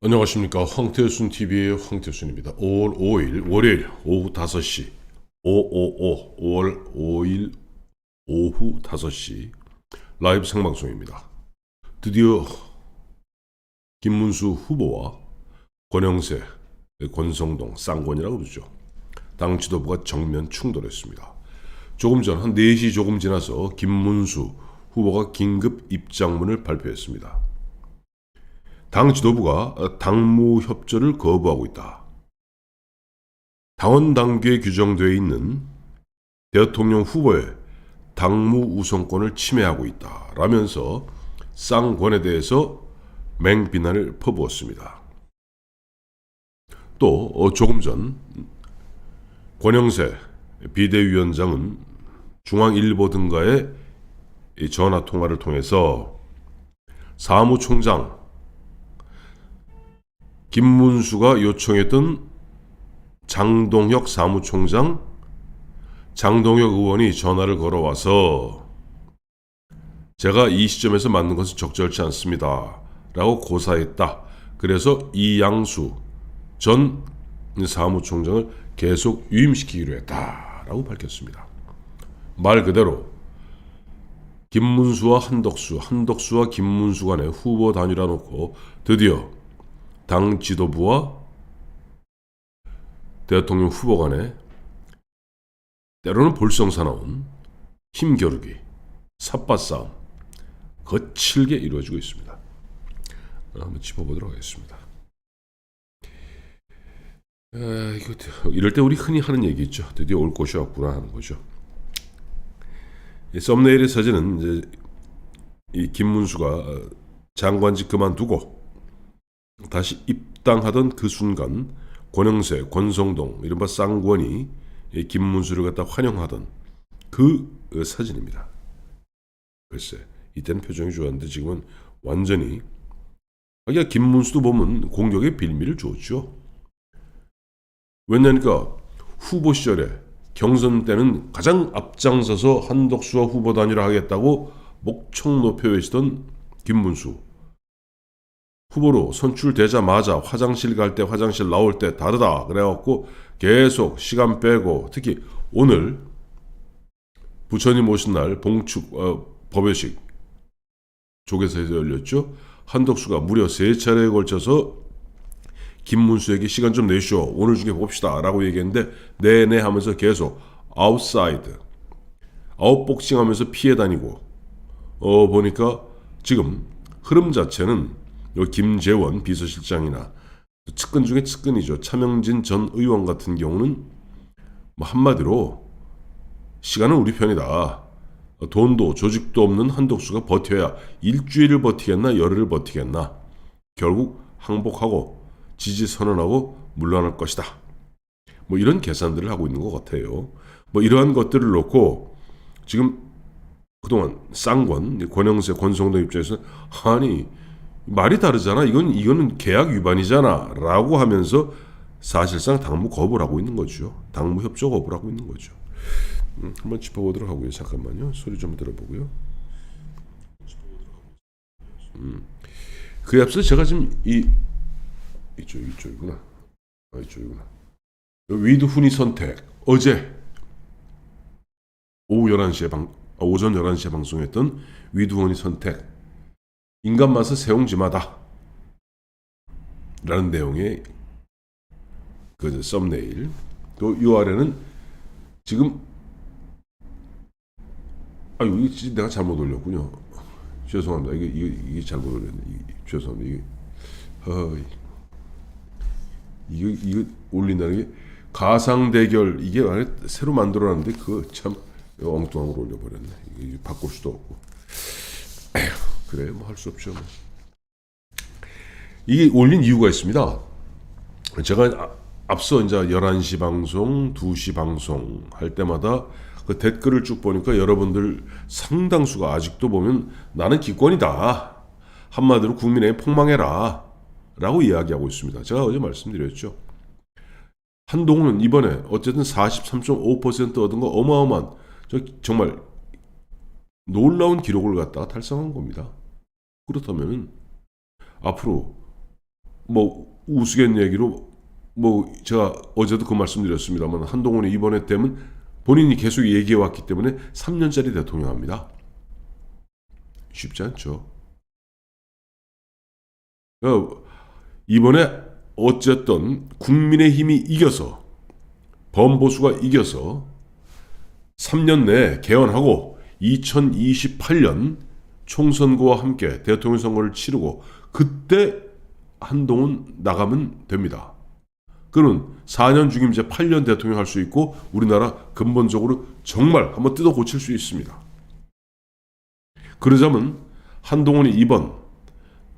안녕하십니까 황태순 TV의 황태순입니다. 5월 5일 월요일 오후 5시 555 5월 5일 오후 5시 라이브 생방송입니다. 드디어 김문수 후보와 권영세, 권성동, 쌍권이라고 그러죠. 당 지도부가 정면 충돌했습니다. 조금 전 한 4시 조금 지나서 김문수 후보가 긴급 입장문을 발표했습니다. 당 지도부가 당무 협조를 거부하고 있다. 당원 당규에 규정되어 있는 대통령 후보의 당무 우선권을 침해하고 있다. 라면서 쌍권에 대해서 맹비난을 퍼부었습니다. 또 어, 조금 전 권영세 비대위원장은 중앙일보 등과의 이 전화 통화를 통해서 사무총장 김문수가 요청했던 장동혁 사무총장 장동혁 의원이 전화를 걸어와서 제가 이 시점에서 맞는 것은 적절치 않습니다. 라고 고사했다. 그래서 이양수 전 사무총장을 계속 유임시키기로 했다. 라고 밝혔습니다. 말 그대로 김문수와 한덕수, 한덕수와 김문수 간의 후보 단일화 놓고 드디어 당 지도부와 대통령 후보 간에 때로는 볼성사나운 힘겨루기, 삿바싸움 거칠게 이루어지고 있습니다. 한번 짚어보도록 하겠습니다. 아, 이거 이럴 때 우리 흔히 하는 얘기 있죠. 드디어 올 곳이 왔구나 하는 거죠. 이 썸네일의 사진은 이제 이 김문수가 장관직 그만두고 다시 입당하던 그 순간 권영세, 권성동, 이른바 쌍권이 이 김문수를 갖다 환영하던 그 사진입니다. 글쎄, 이때는 표정이 좋았는데 지금은 완전히 그러니까 김문수도 보면 공격의 빌미를 줬죠. 왜냐니까 후보 시절에 경선 때는 가장 앞장서서 한덕수와 후보 단일화 하겠다고 목청 높여 외치던 김문수. 후보로 선출되자마자 화장실 갈 때 화장실 나올 때 다르다 그래갖고 계속 시간 빼고 특히 오늘 부처님 오신 날 봉축 어, 법회식 조계사에서 열렸죠. 한덕수가 무려 세 차례에 걸쳐서 김문수에게 시간 좀 내시오. 오늘 중에 봅시다. 라고 얘기했는데 네네 하면서 계속 아웃사이드 아웃복싱 하면서 피해 다니고 어 보니까 지금 흐름 자체는 요 김재원 비서실장이나 측근 중에 측근이죠. 차명진 전 의원 같은 경우는 뭐 한마디로 시간은 우리 편이다. 돈도 조직도 없는 한덕수가 버텨야 일주일을 버티겠나 열흘을 버티겠나. 결국 항복하고 지지 선언하고 물러날 것이다. 뭐 이런 계산들을 하고 있는 것 같아요. 뭐 이러한 것들을 놓고 지금 그동안 쌍권, 권영세, 권성동 입장에서는 아니 말이 다르잖아. 이건 이거는 계약 위반이잖아라고 하면서 사실상 당무 거부를 하고 있는 거죠. 당무 협조 거부를 하고 있는 거죠. 음, 한번 짚어보도록 하고요. 잠깐만요. 소리 좀 들어보고요. 음. 그에 앞서 제가 지금 이 이쪽 이쪽이구나. 아, 이쪽이구나. 위드 훈이 선택 어제 오후 11시에 방 아, 오전 11시에 방송했던 위드 훈이 선택 인간 맛은 세옹지마다. 라는 내용의 그 썸네일. 또 이 아래는 지금 아 진짜 내가 잘못 올렸군요. 죄송합니다. 이게 이게, 이게 잘못 올렸네. 이게, 죄송합니다. 이게 어, 이거 이거 올린다는 게 가상 대결. 이게 안에 새로 만들어놨는데 그 참 엉뚱한 걸 올려버렸네. 이게 바꿀 수도 없고. 에휴, 그래 뭐 할 수 없죠 뭐. 이게 올린 이유가 있습니다 제가 아- 앞서 이제 11시 방송 2시 방송 할 때마다 그 댓글을 쭉 보니까 여러분들 상당수가 아직도 보면 나는 기권이다 한마디로 국민의 폭망해라 라고 이야기하고 있습니다. 제가 어제 말씀드렸죠. 한동훈은 이번에 어쨌든 43.5% 얻은 거 어마어마한 저 정말 놀라운 기록을 갖다가 달성한 겁니다. 그렇다면 앞으로 뭐 우스갯 얘기로 뭐 제가 어제도 그 말씀드렸습니다만 한동훈이 이번에 되면 본인이 계속 얘기해 왔기 때문에 3년짜리 대통령 합니다. 쉽지 않죠. 어, 이번에 어쨌든 국민의힘이 이겨서 범보수가 이겨서 3년 내에 개헌하고 2028년 총선거와 함께 대통령 선거를 치르고 그때 한동훈 나가면 됩니다. 그는 4년 중임제 8년 대통령 할 수 있고 우리나라 근본적으로 정말 한번 뜯어 고칠 수 있습니다. 그러자면 한동훈이 이번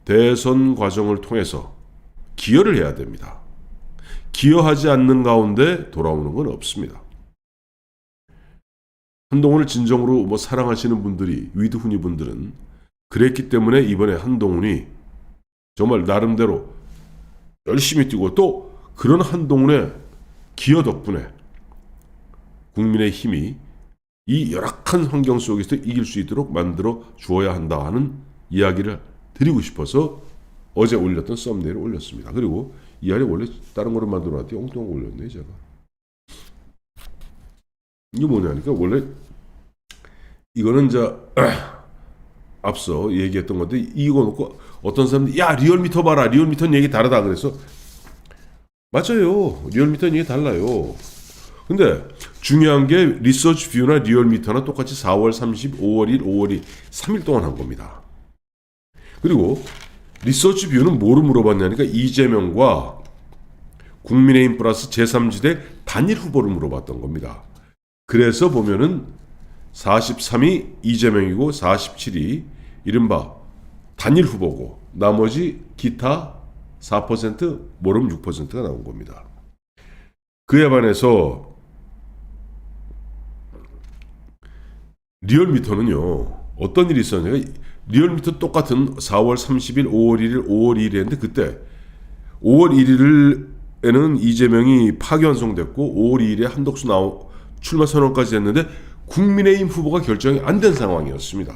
대선 과정을 통해서 기여를 해야 됩니다. 기여하지 않는 가운데 돌아오는 건 없습니다. 한동훈을 진정으로 뭐 사랑하시는 분들이 위드훈이 분들은 그랬기 때문에 이번에 한동훈이 정말 나름대로 열심히 뛰고 또 그런 한동훈의 기여 덕분에 국민의 힘이 이 열악한 환경 속에서 이길 수 있도록 만들어 주어야 한다 하는 이야기를 드리고 싶어서 어제 올렸던 썸네일을 올렸습니다. 그리고 이 아래 원래 다른 거를 만들어 놨더니 엉뚱한 거 올렸네 제가. 이게 뭐냐니까 원래 이거는 이제 앞서 얘기했던 건데 이거 놓고 어떤 사람들이 야 리얼미터 봐라. 리얼미터는 얘기 다르다. 그래서 맞아요. 리얼미터는 얘기 달라요. 근데 중요한 게 리서치 뷰나 리얼미터나 똑같이 4월 30, 5월 1, 5월 2, 3일 동안 한 겁니다. 그리고 리서치 뷰는 뭐를 물어봤냐니까 이재명과 국민의힘 플러스 제3지대 단일 후보를 물어봤던 겁니다 그래서 보면은 43이 이재명이고 47이 이른바 단일 후보고 나머지 기타 4% 모름 6%가 나온 겁니다. 그에 반해서 리얼미터는요. 어떤 일이 있었냐면 리얼미터 똑같은 4월 30일, 5월 1일, 5월 2일인데 그때 5월 1일에는 이재명이 파기환송됐고 5월 2일에 한덕수 나오 출마 선언까지 했는데 국민의힘 후보가 결정이 안 된 상황이었습니다.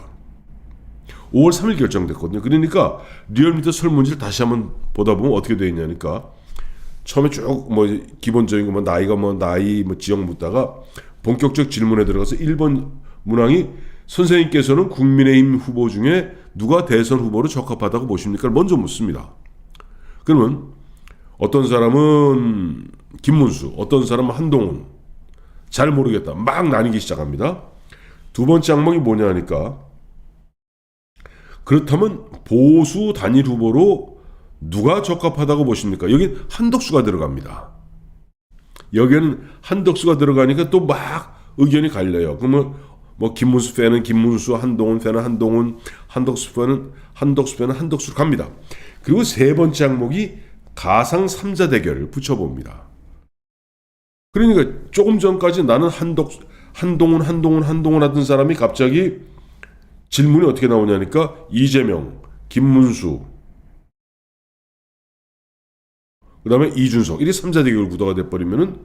5월 3일 결정됐거든요. 그러니까 리얼미터 설문지를 다시 한번 보다 보면 어떻게 되어 있냐니까 처음에 쭉 뭐 기본적인 거뭐 나이가 뭐 나이 뭐 지역 묻다가 본격적 질문에 들어가서 1번 문항이 선생님께서는 국민의힘 후보 중에 누가 대선 후보로 적합하다고 보십니까? 먼저 묻습니다. 그러면 어떤 사람은 김문수, 어떤 사람은 한동훈, 잘 모르겠다. 막 나뉘기 시작합니다. 두 번째 항목이 뭐냐 하니까 그렇다면 보수 단일 후보로 누가 적합하다고 보십니까? 여기 한덕수가 들어갑니다. 여기는 한덕수가 들어가니까 또 막 의견이 갈려요. 그러면 뭐 김문수 팬은 김문수, 한동훈 팬은 한동훈, 한덕수 팬은 한덕수 팬은 한덕수로 갑니다. 그리고 세 번째 항목이 가상 3자 대결을 붙여봅니다. 그러니까 조금 전까지 나는 한덕 한동훈 한동훈 한동훈 하던 사람이 갑자기 질문이 어떻게 나오냐니까 이재명, 김문수, 그 다음에 이준석 이게 3자 대결 구도가 돼 버리면은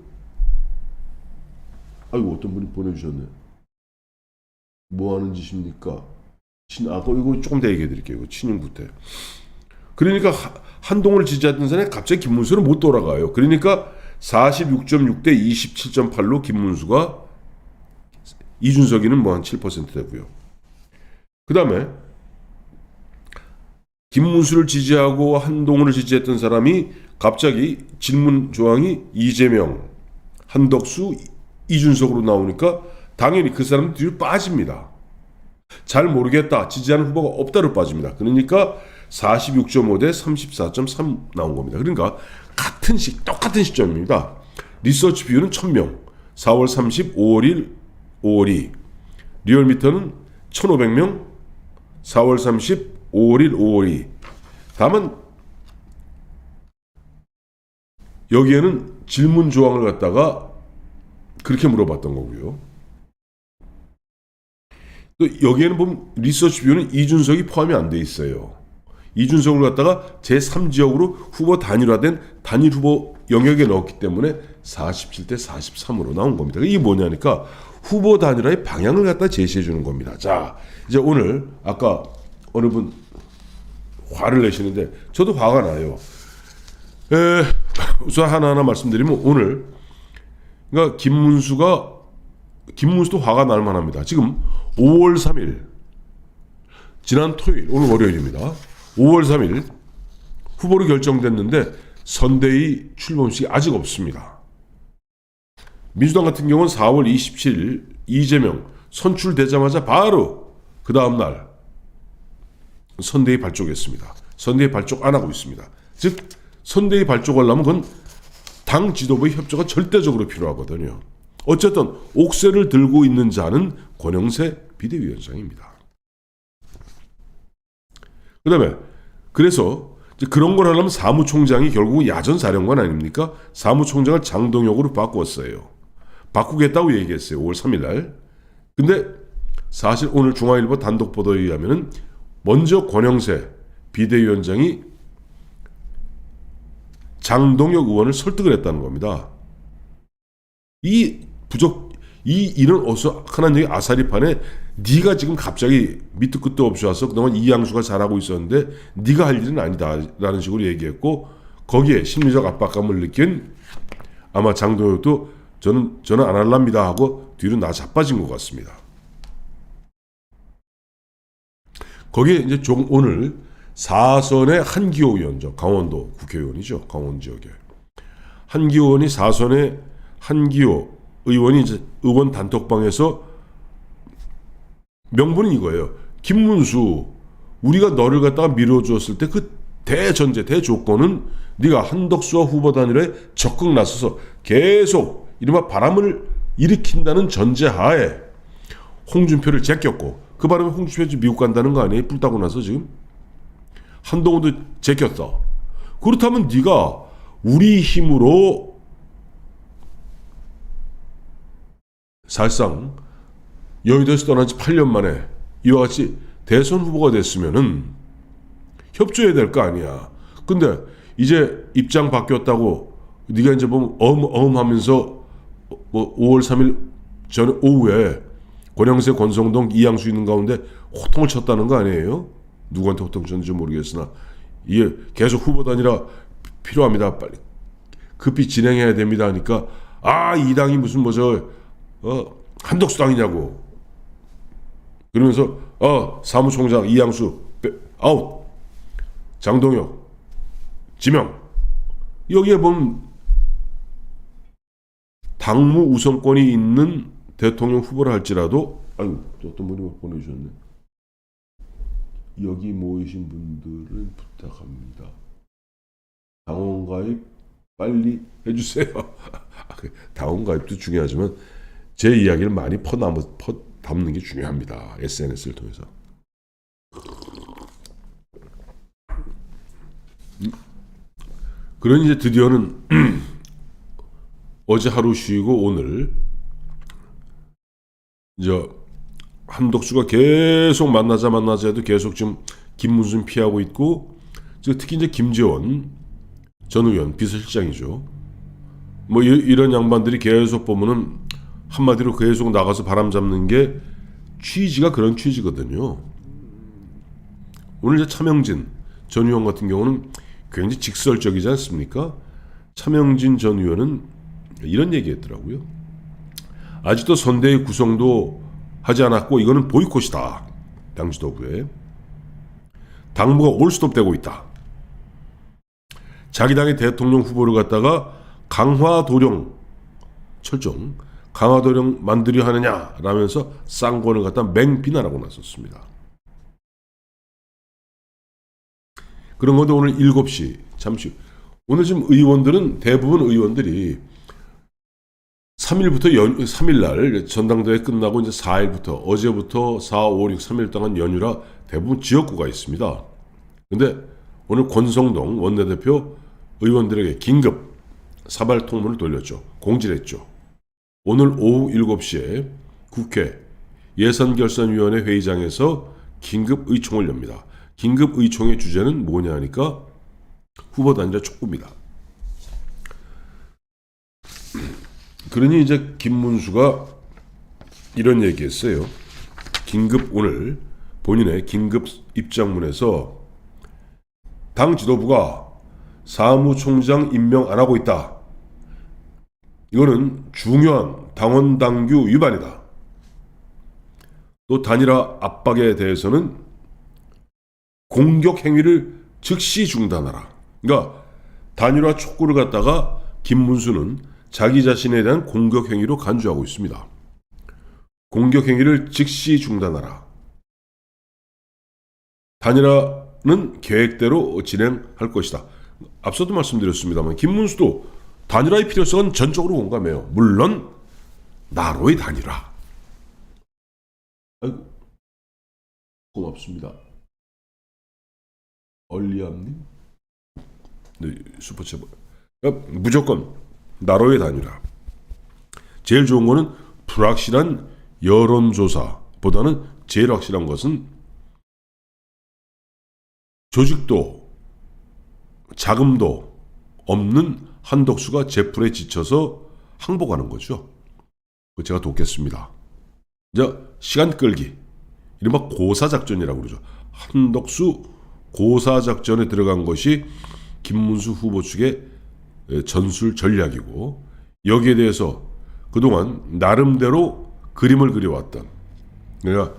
아이고 어떤 분이 보내주셨네. 뭐 하는 짓입니까? 친, 아, 이거 조금 더 얘기해 드릴게요. 친윤 구태. 그러니까 하- 한동훈을 지지하던 사람이 갑자기 김문수는 못 돌아가요. 그러니까 46.6 대 27.8로 김문수가 이준석이는 뭐 한 7% 되고요. 그 다음에 김문수를 지지하고 한동훈을 지지했던 사람이 갑자기 질문 조항이 이재명, 한덕수, 이준석으로 나오니까 당연히 그 사람 뒤로 빠집니다. 잘 모르겠다. 지지하는 후보가 없다로 빠집니다. 그러니까 46.5 대 34.3 나온 겁니다. 그러니까 같은 시 똑같은 시점입니다. 리서치 뷰는 1000명. 4월 30, 5월 1, 5월 2. 리얼미터는 1500명. 4월 30, 5월 1, 5월 2. 다만 여기에는 질문 조항을 갖다가 그렇게 물어봤던 거고요. 또 여기에는 보면 리서치 뷰는 이준석이 포함이 안 돼 있어요. 이준석을 갖다가 제3지역으로 후보 단일화된 단일 후보 영역에 넣었기 때문에 47대 43으로 나온 겁니다. 이게 뭐냐니까 후보 단일화의 방향을 갖다 제시해 주는 겁니다. 자, 이제 오늘 아까 어느 분 화를 내시는데 저도 화가 나요. 에, 우선 하나하나 말씀드리면 오늘 그러니까 김문수가 김문수도 화가 날 만합니다. 지금 5월 3일 지난 토요일 오늘 월요일입니다. 5월 3일 후보로 결정됐는데 선대위 출범식이 아직 없습니다. 민주당 같은 경우는 4월 27일 이재명 선출되자마자 바로 그 다음 날 선대위 발족했습니다. 선대위 발족 안 하고 있습니다. 즉 선대위 발족하려면 그건 당 지도부의 협조가 절대적으로 필요하거든요. 어쨌든 옥새를 들고 있는 자는 권영세 비대위원장입니다. 그다음에 그래서 그런 걸 하려면 사무총장이 결국 야전 사령관 아닙니까? 사무총장을 장동혁으로 바꿨어요. 바꾸겠다고 얘기했어요. 5월 3일 날. 근데 사실 오늘 중앙일보 단독 보도에 의하면은 먼저 권영세 비대위원장이 장동혁 의원을 설득을 했다는 겁니다. 이 부적 이 일은 어서 얘기 아사리판에 네가 지금 갑자기 밑도 끝도 없이 와서 그동안 이 양수가 잘하고 있었는데 네가 할 일은 아니다라는 식으로 얘기했고 거기에 심리적 압박감을 느낀 아마 장동혁도 저는 저는 안 할랍니다 하고 뒤로 나 자빠진 것 같습니다. 거기에 이제 종 오늘 사선의 한기호 위원장 강원도 국회의원이죠 강원 지역에 한기호 의원이 사선의 한기호 의원이 이제 의원 단톡방에서 명분은 이거예요. 김문수 우리가 너를 갖다가 밀어주었을 때 그 대전제 대조건은 네가 한덕수와 후보 단일에 적극 나서서 계속 이른바 바람을 일으킨다는 전제하에 홍준표를 제꼈고 그 바람에 홍준표 미국 간다는 거 아니에요? 뿔 따고 나서 지금 한동훈도 제꼈다. 그렇다면 네가 우리 힘으로 사실상 여의도에서 떠난 지 8년 만에 이와 같이 대선 후보가 됐으면은 협조해야 될 거 아니야. 근데 이제 입장 바뀌었다고 네가 이제 보면 어음 하면서 뭐 5월 3일 전 오후에 권영세, 권성동, 이양수 있는 가운데 호통을 쳤다는 거 아니에요? 누구한테 호통 쳤는지 모르겠으나 이게 계속 후보 단위라 필요합니다. 빨리 급히 진행해야 됩니다 하니까 아 이 당이 무슨 뭐저 어, 한덕수 당이냐고. 그러면서 어 사무총장 이양수 빼- 아웃. 장동혁 지명. 여기에 보면 당무 우선권이 있는 대통령 후보를 할지라도 아유 또 어떤 분이 보내주셨네. 여기 모이신 분들은 부탁합니다. 당원 가입 빨리 해주세요. 당원 가입도 중요하지만 제 이야기를 많이 퍼담, 퍼 담는 게 중요합니다. SNS를 통해서. 음. 그러니 이제 드디어는 어제 하루 쉬고 오늘 이제 한덕수가 계속 만나자 만나자 해도 계속 지금 김문순 피하고 있고 특히 이제 김재원 전 의원 비서실장이죠. 뭐 이, 이런 양반들이 계속 보면은 한마디로 계속 나가서 바람 잡는 게 취지가 그런 취지거든요. 오늘 차명진 전 의원 같은 경우는 굉장히 직설적이지 않습니까? 차명진 전 의원은 이런 얘기했더라고요. 아직도 선대의 구성도 하지 않았고 이거는 보이콧이다. 당 지도부에. 당무가 올스톱되고 있다. 자기 당의 대통령 후보를 갖다가 강화 도령 철종 강화도령 만들려 하느냐 라면서 쌍권을 갖다 맹비난하고 나섰습니다. 그런 건데 오늘 7시 잠시 오늘 지금 의원들은 대부분 의원들이 3일부터 연 3일 날 전당대회 끝나고 이제 4일부터 어제부터 4, 5, 6, 3일 동안 연휴라 대부분 지역구가 있습니다. 근데 오늘 권성동 원내대표 의원들에게 긴급 사발 통문을 돌렸죠. 공지했죠. 오늘 오후 7시에 국회 예산결산위원회 회의장에서 긴급 의총을 엽니다. 긴급 의총의 주제는 뭐냐 하니까 후보 단일화 촉구입니다. 그러니 이제 김문수가 이런 얘기했어요. 긴급 오늘 본인의 긴급 입장문에서 당 지도부가 사무총장 임명 안 하고 있다. 이거는 중요한 당원 당규 위반이다. 또 단일화 압박에 대해서는 공격 행위를 즉시 중단하라. 그러니까 단일화 촉구를 갖다가 김문수는 자기 자신에 대한 공격 행위로 간주하고 있습니다. 공격 행위를 즉시 중단하라. 단일화는 계획대로 진행할 것이다. 앞서도 말씀드렸습니다만 김문수도 단일화의 필요성은 전적으로 공감해요. 물론 나로의 단일화. 고맙습니다. 얼리암님, 네, 슈퍼챗. 무조건 나로의 단일화. 제일 좋은 거는 불확실한 여론조사보다는 제일 확실한 것은 조직도 자금도 없는 한덕수가 제풀에 지쳐서 항복하는 거죠. 제가 돕겠습니다. 이제 시간 끌기. 이른바 고사작전이라고 그러죠. 한덕수 고사작전에 들어간 것이 김문수 후보 측의 전술 전략이고 여기에 대해서 그동안 나름대로 그림을 그려왔던 그러니까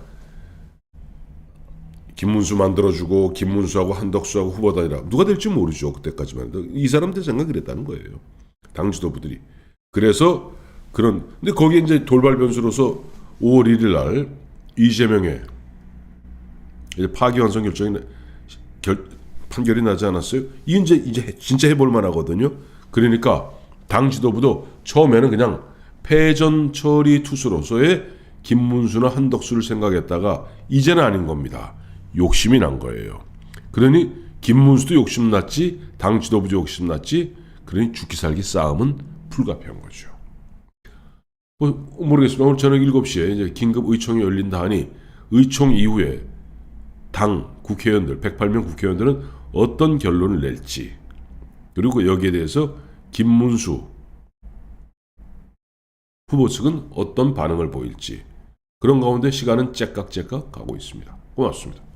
김문수 만들어주고 김문수하고 한덕수하고 후보단이라 누가 될지 모르죠 그때까지만 이 사람들 생각 그랬다는 거예요 당 지도부들이 그래서 그런 근데 거기에 이제 돌발 변수로서 5월 1일 날 이재명의 이제 파기환송 결정이 나- 결, 판결이 나지 않았어요. 이 이제 이제 해- 진짜 해볼 만하거든요. 그러니까 당 지도부도 처음에는 그냥 패전 처리 투수로서의 김문수나 한덕수를 생각했다가 이제는 아닌 겁니다. 욕심이 난 거예요. 그러니 김문수도 욕심 났지, 당 지도부도 욕심 났지. 그러니 죽기 살기 싸움은 불가피한 거죠. 뭐 모르겠습니다. 오늘 저녁 7시에 이제 긴급 의총이 열린다 하니 의총 이후에 당 국회의원들 108명 국회의원들은 어떤 결론을 낼지 그리고 여기에 대해서 김문수 후보 측은 어떤 반응을 보일지 그런 가운데 시간은 째깍째깍 가고 있습니다. 고맙습니다.